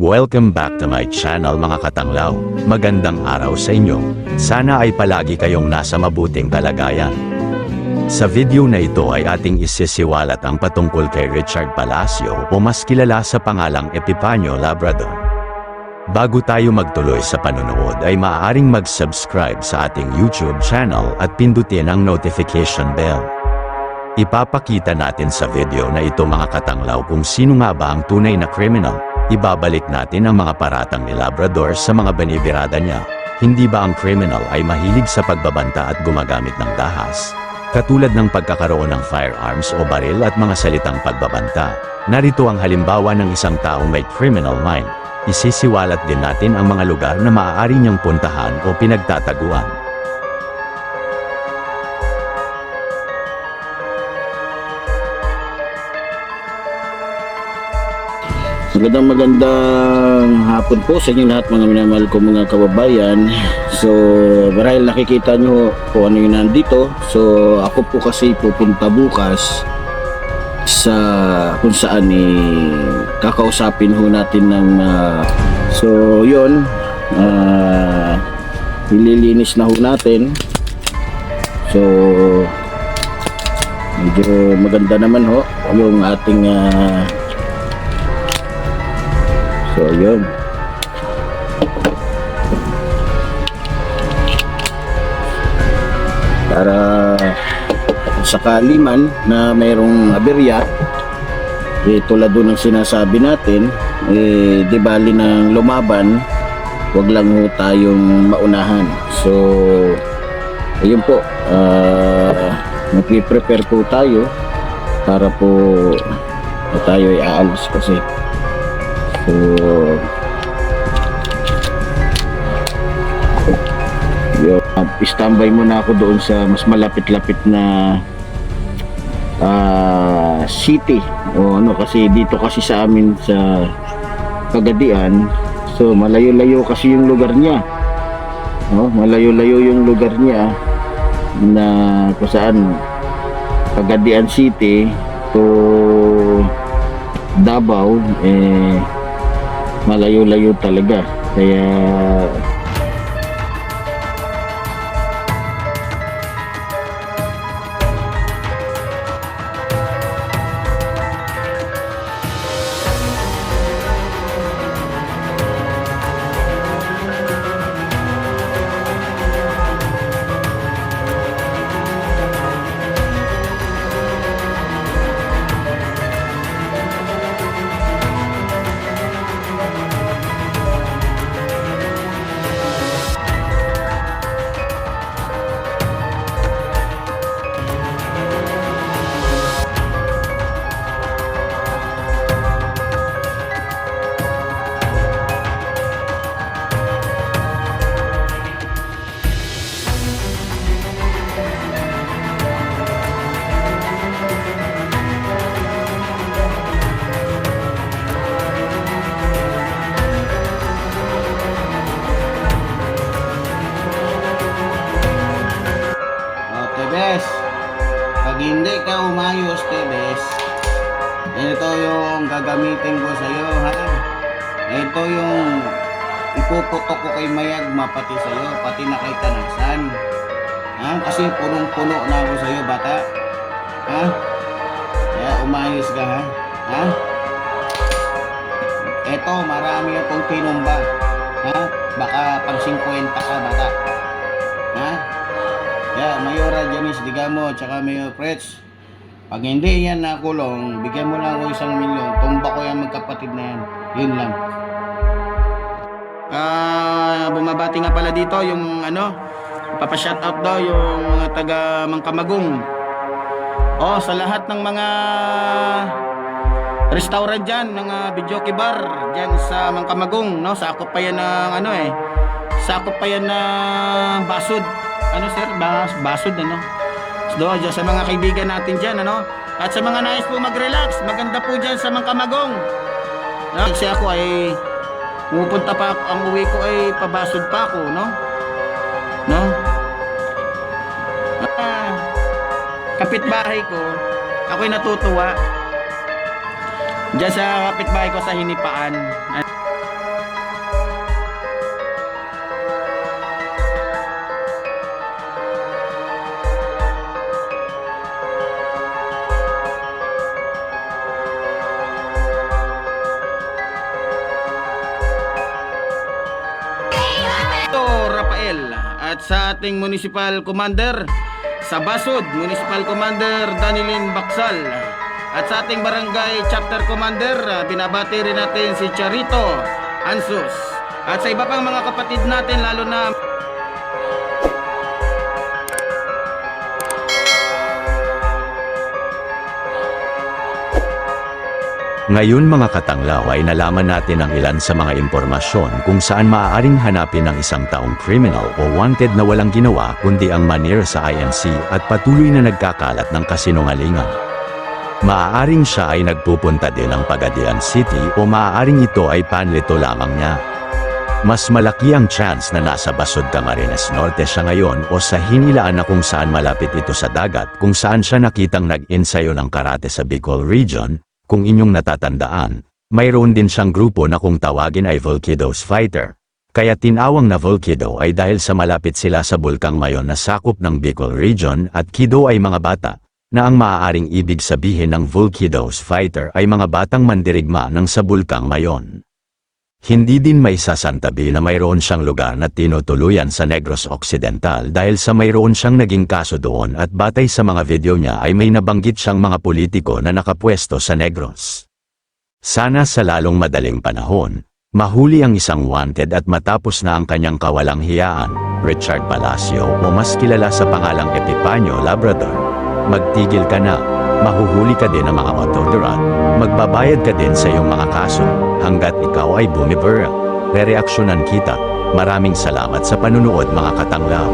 Welcome back to my channel mga katanglaw. Magandang araw sa inyo. Sana ay palagi kayong nasa mabuting kalagayan. Sa video na ito ay ating isisiwalat ang patungkol kay Richard Palacio o mas kilala sa pangalang Epipanyo Labrador. Bago tayo magtuloy sa panonood ay maaaring mag-subscribe sa ating YouTube channel at pindutin ang notification bell. Ipapakita natin sa video na ito mga katanglaw kung sino nga ba ang tunay na criminal. Ibabalik natin ang mga paratang ni Labrador sa mga banibirada niya. Hindi ba ang criminal ay mahilig sa pagbabanta at gumagamit ng dahas? Katulad ng pagkakaroon ng firearms o baril at mga salitang pagbabanta. Narito ang halimbawa ng isang taong may criminal mind. Isisiwalat din natin ang mga lugar na maaari niyang puntahan o pinagtataguan. Magandang magandang hapon po sa inyo lahat mga minamahal ko mga kababayan. So, marahil nakikita nyo kung ano yung nandito. So, ako po kasi pupunta bukas sa kung saan eh, kakausapin ho natin ng ah, so yun ah, ililinis na ho natin so medyo maganda naman ho yung ating ah, So, yun. Para sakali man na mayroong aberya, eh, tulad doon ng sinasabi natin, eh, di bali ng lumaban, wag lang ho tayong maunahan. So, ayun po, ah, magpi-prepare po tayo para po tayo ay aalis kasi So, yo, uh, standby muna ako doon sa mas malapit-lapit na ah, city. O ano kasi dito kasi sa amin sa Pagadian so malayo-layo kasi yung lugar niya. No malayo-layo yung lugar niya na kung saan Pagadian City to Davao eh malayo-layo talaga. Kaya Tebes. Pag hindi ka umayos, Tebes, ito yung gagamitin ko sa iyo, ha? Ito yung ipuputok ko kay Mayagma pati sa iyo, pati na kay Tanasan. Ha? Kasi punong-puno na ako sa iyo, bata. Ha? Kaya umayos ka, ha? Ha? Ito, marami akong tinumba. Ha? Baka pang 50 ka, bata. Ha? Yeah, Mayora Janice Digamo, tsaka Mayor Fretz. Pag hindi yan nakulong, bigyan mo lang ako isang milyon. Tumba ko yan magkapatid na yan. Yun lang. Ah, bumabati nga pala dito yung ano, papa-shoutout daw yung mga taga Mangkamagong. Oh, sa lahat ng mga restaurant dyan, mga videoke bar dyan sa Mangkamagong, no? Sakop pa yan ng ano eh. Sakop pa yan ng basod. Ano sir? Bas basod ano? So, dyan sa mga kaibigan natin dyan, ano? At sa mga nais po mag-relax, maganda po dyan sa Mangkamagong. No? Kasi ako ay Pumupunta pa ako, ang uwi ko ay pabasod pa ako, no? No? Ah, kapitbahay ko, ako'y natutuwa. Diyan sa kapitbahay ko sa Hinipaan. At sa ating Municipal Commander sa Basod, Municipal Commander Danilin Baksal. At sa ating Barangay Chapter Commander, ah, binabati rin natin si Charito Ansus. At sa iba pang mga kapatid natin, lalo na Ngayon mga katanglaw ay nalaman natin ang ilan sa mga impormasyon kung saan maaaring hanapin ng isang taong criminal o wanted na walang ginawa kundi ang manir sa INC at patuloy na nagkakalat ng kasinungalingan. Maaaring siya ay nagpupunta din ng Pagadian City o maaaring ito ay panlito lamang niya. Mas malaki ang chance na nasa Basod Camarines Norte siya ngayon o sa hinilaan na kung saan malapit ito sa dagat kung saan siya nakitang nag-ensayo ng karate sa Bicol Region, kung inyong natatandaan, mayroon din siyang grupo na kung tawagin ay Volkidos Fighter. Kaya tinawang na Volkido ay dahil sa malapit sila sa bulkang Mayon na sakop ng Bicol Region at Kido ay mga bata, na ang maaaring ibig sabihin ng Volkidos Fighter ay mga batang mandirigma ng sa bulkang Mayon. Hindi din may sasantabi na mayroon siyang lugar na tinutuluyan sa Negros Occidental dahil sa mayroon siyang naging kaso doon at batay sa mga video niya ay may nabanggit siyang mga politiko na nakapwesto sa Negros. Sana sa lalong madaling panahon, mahuli ang isang wanted at matapos na ang kanyang kawalang hiyaan, Richard Palacio o mas kilala sa pangalang Epipanyo Labrador. Magtigil ka na, mahuhuli ka din ng mga autodorat, magbabayad ka din sa iyong mga kaso, hanggat ikaw ay bumibura. Rereaksyonan kita. Maraming salamat sa panunood mga katanglaw.